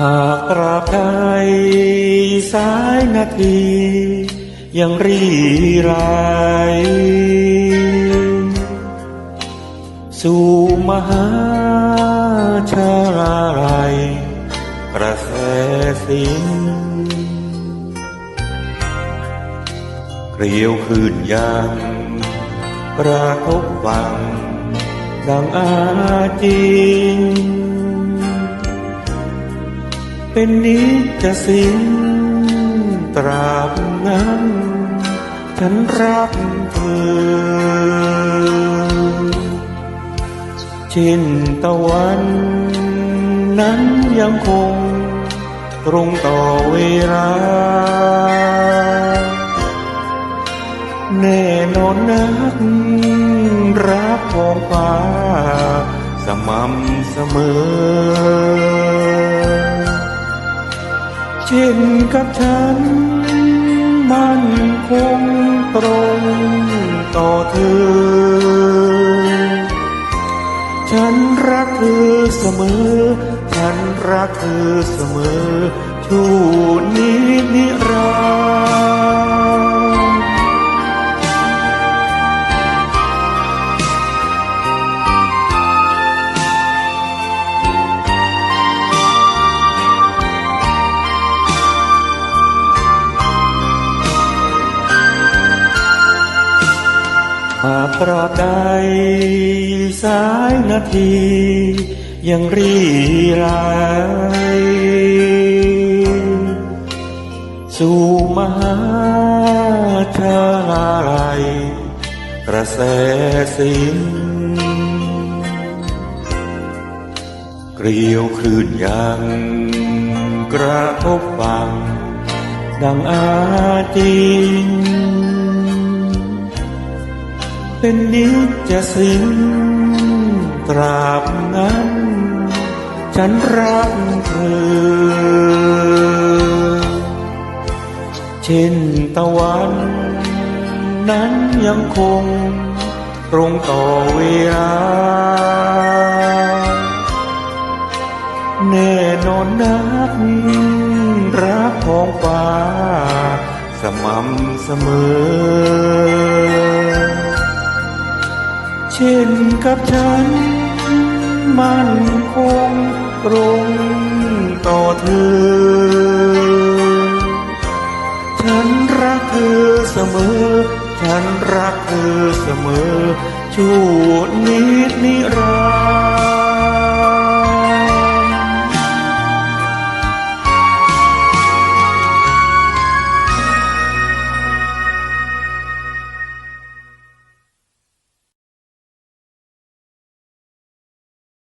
หากตราบใดสายนาที ยังรีไรสู่มหาชาลาลัยกระแสสินเกลียวคืนยังกระทบฟังดังอาจิง เป็นนิจสินตราบนั้นฉันรักเธอเช่นตะวัน นั้นยังคงตรงต่อเวลา แน่นอนนักรักของฟ้า สม่ำเสมอ กับฉัน มันคงตรงต่อเธอ ฉันรักเธอเสมอ ฉันรักเธอเสมอชั่วนิดนิรั หากตราบใดสายนาที ยังรีไรายสู่มหาชาลาลัยกระแสสินเกลียวคลื่นยังกระทบฟังดังอาจิง เป็นนิจจะสิ้นตราบนั้น ฉันรักเธอ เช่นตะวัน นั้นยังคง ตรงต่อเวลา แน่นอนนักรักของฟ้า สม่ำเสมอ เช่นกับฉัน มันคงตรงต่อเธอ ฉันรักเธอเสมอ ฉันรักเธอเสมอชั่วนิดนิรั